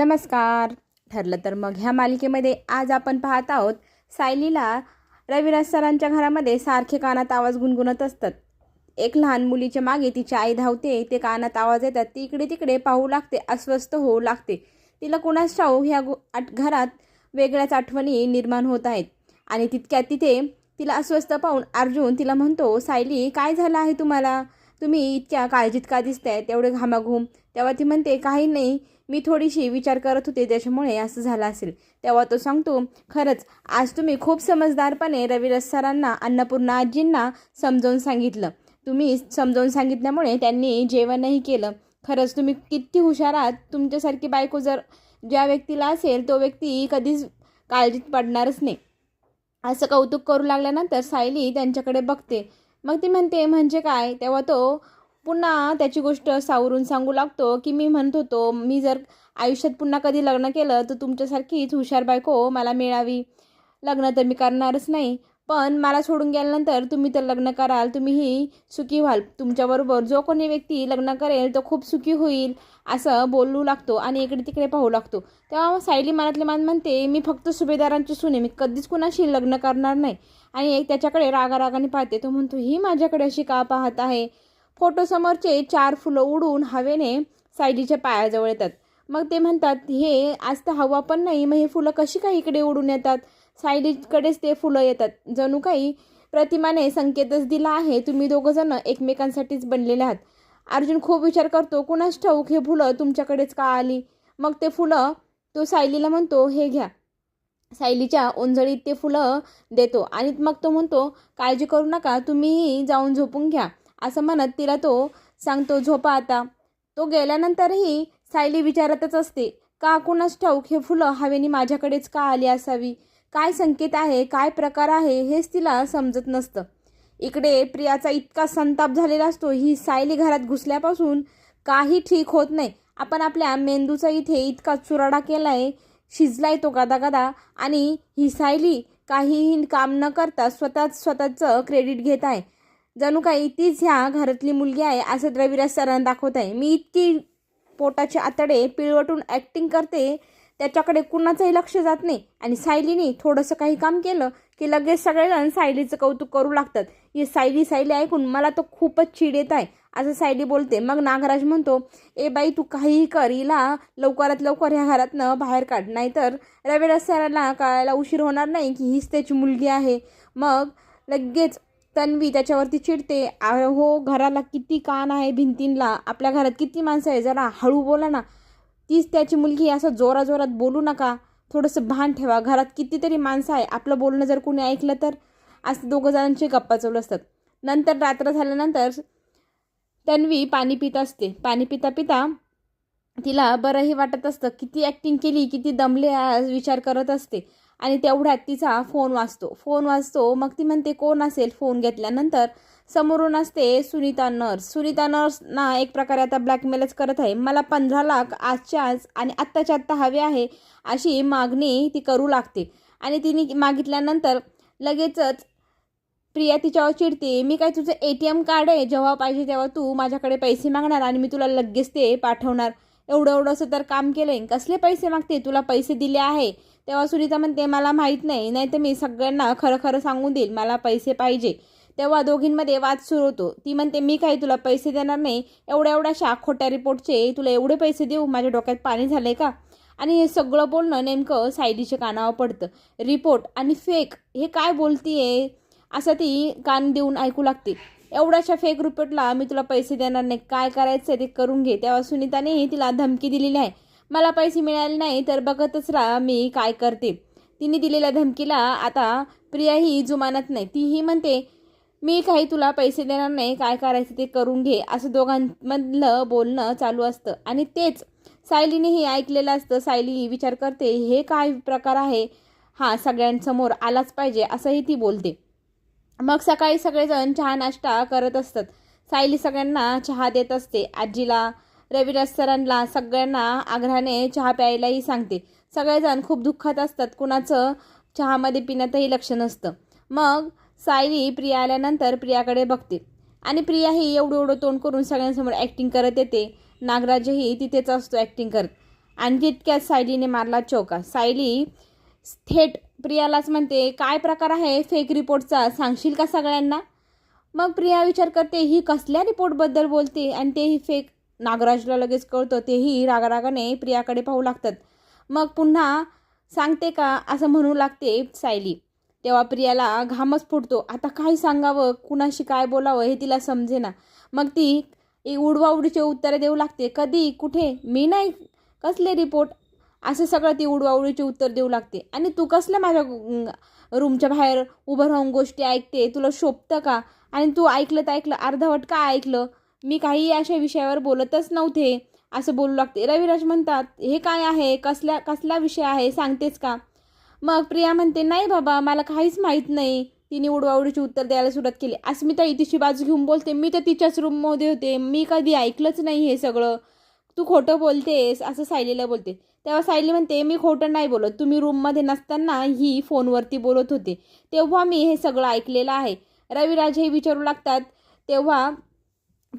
नमस्कार. ठरलं तर मग ह्या मालिकेमध्ये आज आपण पाहत आहोत सायलीला रविराज सरांच्या घरामध्ये सारखे कानात आवाज गुणगुणत असतात. एक लहान मुलीच्या मागे तिची आई धावते ते कानात आवाज येतात ती इकडे तिकडे पाहू लागते अस्वस्थ होऊ लागते. तिला कोणास ठाऊ ह्या आठ घरात वेगळ्याच आठवणी निर्माण होत आहेत. आणि तितक्यात तिथे तिला अस्वस्थ पाहून अर्जुन तिला म्हणतो सायली काय झालं आहे तुम्हाला? तुम्ही इतक्या काळजीत का दिसताय? तेवढे घामाघूम. तेव्हा ती म्हणते काही नाही मी थोडीशी विचार करत होते त्याच्यामुळे असं झालं असेल. तेव्हा तो सांगतो खरंच आज तुम्ही खूप समजदारपणे रविराज सरांना अन्नपूर्णा आजींना समजावून सांगितलं. तुम्ही समजावून सांगितल्यामुळे त्यांनी जेवणही केलं. खरंच तुम्ही किती हुशार आहात. तुमच्यासारखी बायको जर ज्या व्यक्तीला असेल तो व्यक्ती कधीच काळजीत पडणारच नाही. असं कौतुक करू लागल्यानंतर सायली त्यांच्याकडे बघते. मग ती म्हणते म्हणजे काय? तेव्हा तो पुन्हा त्याची गोष्ट सावरून सांगू लागतो की मी म्हणत होतो मी जर आयुष्यात पुन्हा कधी लग्न केलं तर तुमच्यासारखीच हुशार बायको मला मिळावी. लग्न तर मी करणारच नाही पण मला सोडून गेल्यानंतर तुम्ही तर लग्न कराल तुम्हीही सुखी व्हाल. तुमच्याबरोबर जो कोणी व्यक्ती लग्न करेल तो खूप सुखी होईल असं बोलू लागतो आणि इकडे तिकडे पाहू लागतो. तेव्हा सायली मनातले मान म्हणते मी फक्त सुभेदारांची सुने मी कधीच कुणाशी लग्न करणार नाही. आणि एक त्याच्याकडे रागारागाने पाहते तो म्हणतो ही माझ्याकडे अशी का पाहत आहे? फोटोसमोरचे चार फुलं उडून हवेने सायलीच्या पायाजवळ येतात. मग ते म्हणतात हे आज तर हवा पण नाही मग हे फुलं कशी काही इकडे उडून येतात? सायलीकडेच ते फुलं येतात. जणू काही प्रतिमाने संकेतच दिला आहे तुम्ही दोघंजणं एकमेकांसाठीच बनलेले आहात. अर्जुन खूप विचार करतो कुणाच ठाऊक हे फुलं तुमच्याकडेच का आली? मग ते फुलं तो सायलीला म्हणतो हे घ्या. सायलीच्या ओंजळीत ते फुलं देतो आणि मग तो म्हणतो काळजी करू नका तुम्हीही जाऊन झोपून घ्या. असं म्हणत तिला तो सांगतो झोपा आता. तो गेल्यानंतरही सायली विचारतच असते का कुणास ठाऊक हे फुलं हवेनी माझ्याकडेच का आली असावी? काय संकेत आहे? काय प्रकार आहे? हेच तिला समजत नसतं. इकडे प्रियाचा इतका संताप झालेला असतो ही सायली घरात घुसल्यापासून काही ठीक होत नाही. आपण आपल्या मेंदूचा इथे इतका चुराडा केला आहे शिजलाय तो गदा गदा आणि ही सायली काहीही काम न करता स्वतःच स्वतःचं क्रेडिट घेत आहे. जणू काही तीच ह्या घरातली मुलगी आहे असं द्रविराज सरांना दाखवत आहे. मी इतकी पोटाचे आतडे पिळवटून ॲक्टिंग करते त्याच्याकडे कुणाचंही लक्ष जात नाही. आणि सायलीने थोडंसं काही काम केलं की लगेच सगळेजण सायलीचं कौतुक करू लागतात. ही सायली सायली ऐकून मला तो खूपच चिड येत आहे असं सायली बोलते. मग नागराज म्हणतो ए बाई तू काहीही कर हिला लवकरात लवकर ह्या घरातनं बाहेर काढ. नाहीतर रविराज सरांना कळायला उशीर होणार नाही की हीच त्याची मुलगी आहे. मग लगेच तन्वी त्याच्यावरती चिडते हो घराला किती कान आहे भिंतींला. आपल्या घरात किती माणसं आहे जरा हळू बोला ना. तीच त्याची मुलगी असं जोरा जोरात बोलू नका. थोडंसं भान ठेवा. घरात कितीतरी माणसं आहे. आपलं बोलणं जर कोणी ऐकलं तर? असं दोघं जणांचे गप्पा चालू असतात. नंतर रात्र झाल्यानंतर तन्वी पाणी पित असते. पाणी पिता पिता तिला बरंही वाटत असतं. किती ॲक्टिंग केली किती दमले आज विचार करत असते. आणि तेवढ्यात तिचा फोन वाजतो. फोन वाजतो मग ती म्हणते कोण असेल फोन घेतल्यानंतर? समोरून असते सुनीता नर्स. सुनीता नर्स ना एक प्रकारे आता ब्लॅकमेलच करत आहे. मला पंधरा लाख आजच्या आज आणि आत्ताच्या आत्ता हवे आहे अशी मागणी ती करू लागते. आणि तिने मागितल्यानंतर लगेचच प्रिया तिच्यावर चिडते. मी काय तुझं ए टी एम कार्ड आहे? जेव्हा पाहिजे तेव्हा तू माझ्याकडे पैसे मागणार आणि मी तुला लगेच ते पाठवणार. एवढं एवढंसं तर काम केलं आहे कसले पैसे मागते? तुला पैसे दिले आहे. तेव्हा सुनीता म्हणते मला माहीत नाही. नाही तर मी सगळ्यांना खरं खरं सांगून देईल. मला पैसे पाहिजे. तेव्हा दोघींमध्ये वाद सुरू होतो. ती म्हणते मी काही तुला पैसे देणार नाही. एवढ्या एवढ्याशा खोट्या रिपोर्टचे तुला एवढे पैसे देऊ? माझ्या डोक्यात पाणी झालंय का? आणि हे सगळं बोलणं नेमकं सायलीच्या कानावर पडतं. रिपोर्ट आणि फेक हे काय बोलतीये? असं ती कान देऊन ऐकू लागते. एवढ्याशा फेक रिपोर्टला मी तुला पैसे देणार नाही. काय करायचं ते करून घे. तेव्हा सुनीताने तिला धमकी दिलेली आहे. मला पैसे मिळाले नाही तर बघतच राहा मी काय करते. तिने दिलेल्या धमकीला आता प्रियाही जुमानत नाही. तीही म्हणते मी काही तुला पैसे देणार नाही. काय करायचं ते करून घे. असं दोघांमधलं बोलणं चालू असतं. आणि तेच सायलीनेही ऐकलेलं असतं. सायली विचार करते हे काय प्रकार आहे? हा सगळ्यांसमोर आलाच पाहिजे. असंही ती बोलते. मग सकाळी सगळेजण चहा नाश्ता करत असतात. सायली सगळ्यांना चहा देत असते. आजीला रविराज सरांना सगळ्यांना आग्रहाने चहा प्यायलाही सांगते. सगळेजण खूप दुःखात असतात. कुणाचं चहामध्ये पिण्यातही लक्ष नसतं. मग सायली प्रिया आल्यानंतर प्रियाकडे बघते. आणि प्रियाही एवढं एवढं तोंड करून सगळ्यांसमोर ॲक्टिंग करत येते. नागराजही तिथेच असतो ॲक्टिंग करत. आणि तितक्यात सायलीने मारला चौका. सायली थेट प्रियालाच म्हणते काय प्रकार आहे फेक रिपोर्टचा सांगशील का सगळ्यांना? मग प्रिया विचार करते ही कसल्या रिपोर्टबद्दल बोलते? आणि तेही फेक नागराजला लगेच कळतं तेही रागारागाने प्रियाकडे पाहू लागतात. मग पुन्हा सांगते का? असं म्हणू लागते सायली. तेव्हा प्रियाला घामच फुटतो आता काय सांगावं? कुणाशी काय बोलावं? हे तिला समजेना. मग ती उडवाउडीचे उत्तरं देऊ लागते कधी? कुठे? मी नाही. कसले रिपोर्ट? असं सगळं ती उडवाउडीची उत्तर देऊ लागते. आणि तू कसलं माझ्या रूमच्या बाहेर उभं राहून गोष्टी ऐकते? तुला शोभतं का? आणि तू ऐकलं तर ऐकलं अर्धवट का ऐकलं? मी काही अशा विषयावर बोलतच नव्हते असं बोलू लागते. रविराज म्हणतात हे काय आहे? कसल्या कसला विषय आहे? सांगतेच का? मग प्रिया म्हणते नाही बाबा मला काहीच माहीत नाही. तिने उडवाउडीची उत्तर द्यायला सुरुवात केली. अस्मिता तिची बाजू घेऊन बोलते मी तर तिच्याच रूममध्ये होते. मी कधी ऐकलंच नाही हे सगळं. तू खोटं बोलतेस असं सायलीला बोलते. तेव्हा सायली म्हणते मी खोटं नाही बोलत. तुम्ही रूममध्ये नसताना ही फोनवरती बोलत होते. तेव्हा मी हे सगळं ऐकलेलं आहे. रविराज हे विचारू लागतात तेव्हा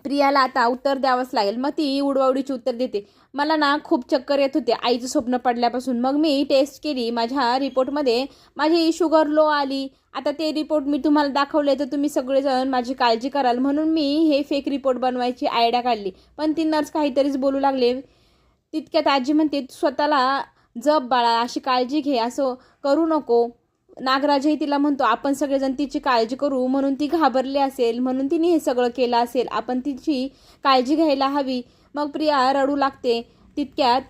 प्रियाला आता उत्तर द्यावंच लागेल. मग ती उडवाउडीची उत्तर देते. मला ना खूप चक्कर येत होते आईचं स्वप्न पडल्यापासून. मग मी टेस्ट केली माझ्या रिपोर्टमध्ये. माझी शुगर लो आली. आता ते रिपोर्ट मी तुम्हाला दाखवले तर तुम्ही सगळेजण माझी काळजी कराल. म्हणून मी हे फेक रिपोर्ट बनवायची आयडिया काढली. पण ती नर्स काहीतरीच बोलू लागले. तितक्यात आजी म्हणते "तू स्वतःला जप बाळा अशी काळजी घे असं करू नको. नागराजही तिला म्हणतो आपण सगळेजण तिची काळजी करू म्हणून ती घाबरली असेल म्हणून तिने हे सगळं केलं असेल. आपण तिची काळजी घ्यायला हवी. मग प्रिया रडू लागते. तितक्यात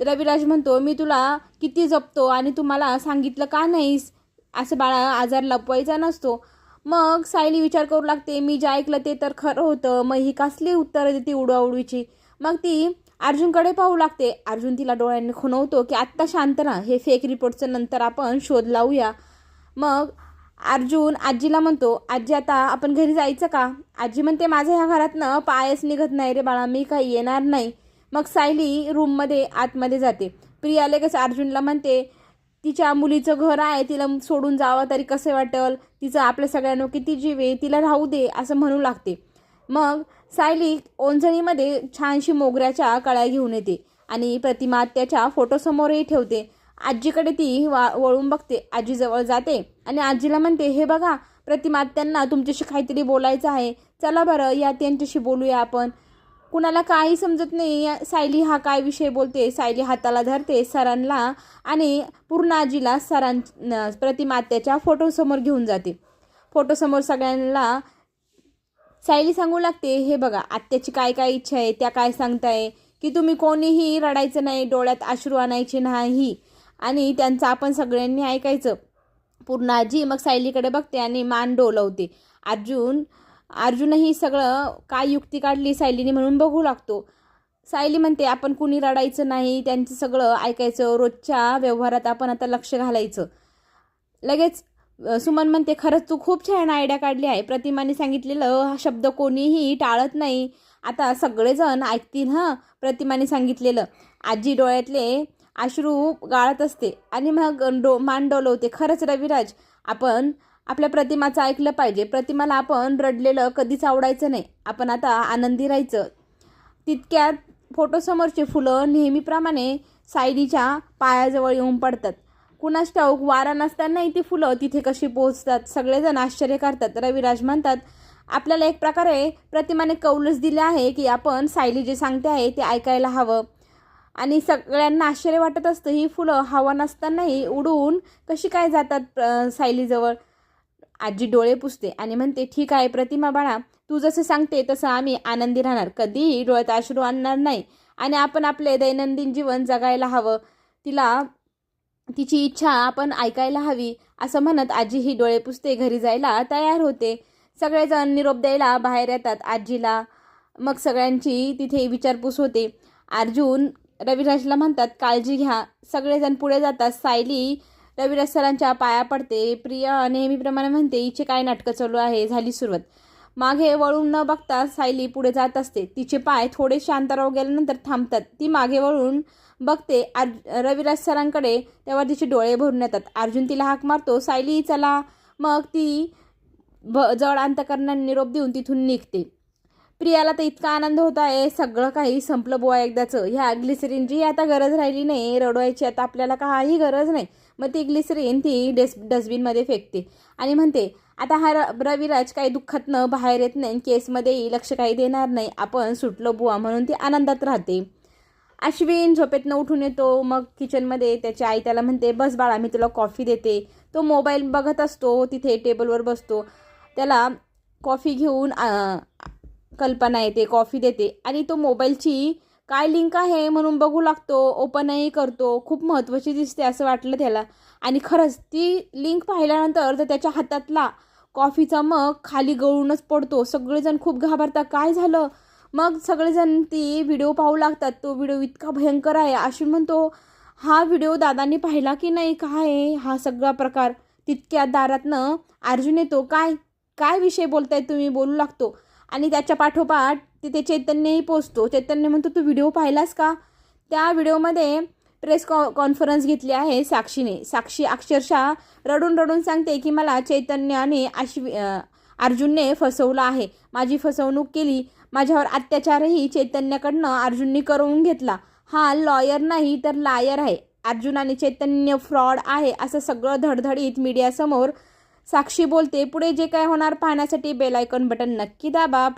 रविराज म्हणतो मी तुला किती जपतो आणि तू मला सांगितलं का नाहीस? असं बाळा आजार लपवायचा नसतो. मग सायली विचार करू लागते मी जे ऐकलं ते तर खरं होतं मग ही कसली उत्तरं देते उडवाउडवीची? मग ती अर्जुनकडे पाहू लागते. अर्जुन तिला डोळ्यांनी खुणवतो की आत्ता शांत ना हे फेक रिपोर्टचं नंतर आपण शोध लावूया. मग अर्जुन आजीला म्हणतो आजी आता आपण घरी जायचं का? आजी म्हणते माझ्या ह्या घरातनं पायच निघत नाही रे बाळा मी काही येणार नाही. मग सायली रूममध्ये आतमध्ये जाते. प्रिया लगेच अर्जुनला म्हणते तिच्या मुलीचं घर आहे तिला सोडून जावं तरी कसं वाटेल? तिचं आपल्या सगळ्यांना किती जीव आहे तिला राहू दे असं म्हणू लागते. मग सायली ओंजणीमध्ये छानशी मोगऱ्याच्या कळ्या घेऊन येते आणि प्रतिमा त्याच्या फोटोसमोरही ठेवते. आजीकडे ती वा वळून बघते. आजीजवळ जाते आणि आजीला म्हणते हे बघा प्रतिमा त्यांना तुमच्याशी काहीतरी बोलायचं आहे. चला बरं या त्यांच्याशी बोलूया आपण. कुणाला काही समजत नाही. या सायली हा काय विषय बोलते? सायली हाताला धरते सरांना आणि पूर्ण आजीला सरां प्रतिमात्याच्या फोटोसमोर घेऊन जाते. फोटोसमोर सगळ्यांना सायली सांगू लागते हे बघा आत्याची काय काय इच्छा आहे त्या काय सांगताय? की तुम्ही कोणीही रडायचं नाही डोळ्यात अश्रू आणायचे नाही. आणि त्यांचं आपण सगळ्यांनी ऐकायचं. पूर्ण आजी मग सायलीकडे बघते आणि मान डोलवते. अर्जुन अर्जुनही सगळं काय युक्ती काढली सायलीने म्हणून बघू लागतो. सायली म्हणते आपण कुणी रडायचं नाही त्यांचं सगळं ऐकायचं रोजच्या व्यवहारात आपण आता लक्ष घालायचं. लगेच सुमन म्हणते खरंच तू खूप छान आयडिया काढली आहे. प्रतिमाने सांगितलेलं हा शब्द कोणीही टाळत नाही. आता सगळेजण ऐकतील हां प्रतिमाने सांगितलेलं. आजी डोळ्यातले अश्रू गाळत असते आणि मग डो मान डोलवते. खरंच रविराज आपण आपल्या प्रतिमाचं ऐकलं पाहिजे. प्रतिमाला आपण रडलेलं कधीच आवडायचं नाही. आपण आता आनंदी राहायचं. तितक्यात फोटोसमोरचे फुलं नेहमीप्रमाणे सायलीच्या पायाजवळ येऊन पडतात. कुणास ठाऊक वारा नसतानाही ती फुलं तिथे कशी पोहोचतात सगळेजण आश्चर्य करतात रविराज म्हणतात आपल्याला एक प्रकारे प्रतिमाने कौलच दिले आहे की आपण सायली जे सांगते आहे ते ऐकायला हवं. आणि सगळ्यांना आश्चर्य वाटत असतं ही फुलं हवा नसतानाही उडून कशी काय जातात सायलीजवळ? आजी डोळे पुसते आणि म्हणते ठीक आहे प्रतिमा बाळा तू जसं सांगते तसं आम्ही आनंदी राहणार. कधीही डोळ्यात अश्रू आणणार नाही आणि आपण आपले दैनंदिन जीवन जगायला हवं. तिला तिची इच्छा आपण ऐकायला हवी असं म्हणत आजी ही डोळे पुसते घरी जायला तयार होते. सगळेजण निरोप द्यायला बाहेर येतात आजीला. मग सगळ्यांची तिथे विचारपूस होते. अर्जुन रविराजला म्हणतात काळजी घ्या. सगळेजण पुढे जातात. सायली रविराज सरांच्या पाया पडते. प्रिया नेहमीप्रमाणे म्हणते हिचे काय नाटकं चालू आहे? झाली सुरुवात. मागे वळून न बघता सायली पुढे जात असते. तिचे पाय थोडे अंतरावर गेल्यानंतर थांबतात. ती मागे वळून बघते आर रविराज सरांकडे तेव्हा तिचे डोळे भरून येतात. अर्जुन तिला हाक मारतो सायली चला. मग ती भ जड अंतकरणाने निरोप देऊन तिथून निघते. प्रियाला तर इतका आनंद होत आहे. सगळं काही संपलं बुवा एकदाचं. ह्या ग्लिसरीनची आता गरज राहिली नाही रडवायची आता आपल्याला काही गरज नाही. मग ती ग्लिसरीन ती डेस डस्टबिनमध्ये फेकते. आणि म्हणते आता हा र रविराज काही दुःखातनं बाहेर येत नाही केसमध्येही लक्ष काही देणार नाही. आपण सुटलो बुवा म्हणून ती आनंदात राहते. अश्विन झोपेतनं उठून येतो. मग किचनमध्ये त्याची आई त्याला म्हणते बस बाळा मी तुला कॉफी देते. तो मोबाईल बघत असतो. तिथे टेबलवर बसतो. त्याला कॉफी घेऊन कल्पना येते कॉफी देते. आणि तो मोबाईलची काय लिंक आहे म्हणून बघू लागतो ओपनही करतो. खूप महत्त्वाची दिसते असं वाटलं त्याला. आणि खरंच ती लिंक पाहिल्यानंतर तर त्याच्या हातातला कॉफीचा मग खाली गळूनच पडतो. सगळेजण खूप घाबरतात काय झालं? मग सगळेजण ती व्हिडिओ पाहू लागतात तो व्हिडिओ इतका भयंकर आहे. अश्विन म्हणतो हा व्हिडिओ दादांनी पाहिला की नाही? काय आहे हा सगळा प्रकार? तितक्या दारातनं अर्जुन येतो काय? काय विषय बोलताय तुम्ही? बोलू लागतो. आणि त्याच्या पाठोपाठ तिथे चैतन्यही पोचतो. चैतन्य म्हणतो तू व्हिडिओ पाहिलास का? त्या व्हिडिओमध्ये प्रेस कॉ कॉन्फरन्स घेतली आहे साक्षीने. साक्षी अक्षरशः रडून रडून सांगते की मला चैतन्याने आश्वी अर्जुनने फसवलं आहे. माझी फसवणूक केली. माझ्यावर अत्याचारही चैतन्याकडनं अर्जुनने करून घेतला. हा लॉयर नाही तर लायर आहे. अर्जुन आणि चैतन्य फ्रॉड आहे असं सगळं धडधडीत मीडियासमोर साक्षी बोलते पुढे जे काय होणार पाहण्यासाठी बेलायकॉन बटन नक्की दाबा.